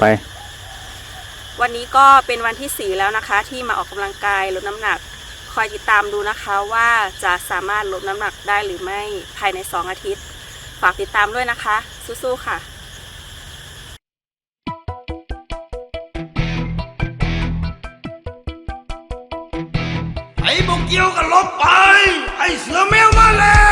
ไป วันนี้ก็เป็นวันที่ 4 แล้วนะคะ ที่มาออกกำลังกายลดน้ำหนัก คอยติดตามดูนะคะว่าจะสามารถลดน้ำหนักได้หรือไม่ภายใน 2 อาทิตย์ ฝากติดตามด้วยนะคะ สู้ๆค่ะไอ้บุกเกี่ยวกับลบไป ไอ้เสือแมวมาแล้ว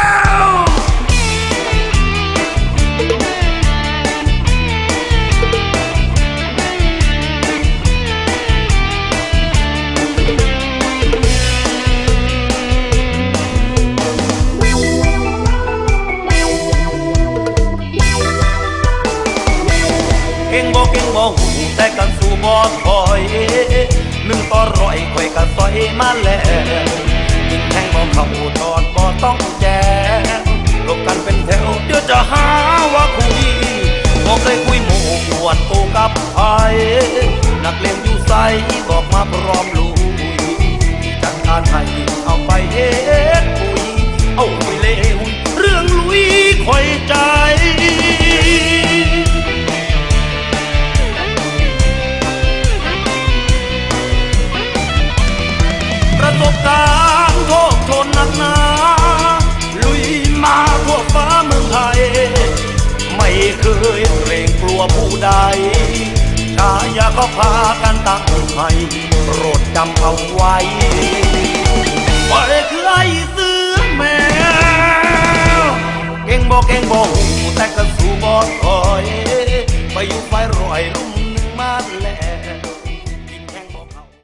ก่งบ่เก่งบ่หูแต่กันสู้บ่ถอยหนึ่งต่อร้อยข่อยก็ต่อยมาแล้วยิงแทงบ่เข้าตอดบ่ต้องแจงลบกันเป็นแถวเดี๋ยวจะหาว่าคุยบ่เคยคุยหมู่อวดโตกับไผนักเลงอยู่ใสบอกมาพร้อม สารณ์โทษทนนักหนาลุยมาทั่วฟ้าเมืองไทย ไม่เคยเกรงกลัวผู้ใดชายาก็พากันตั้งให้โปรดจำเอาไว้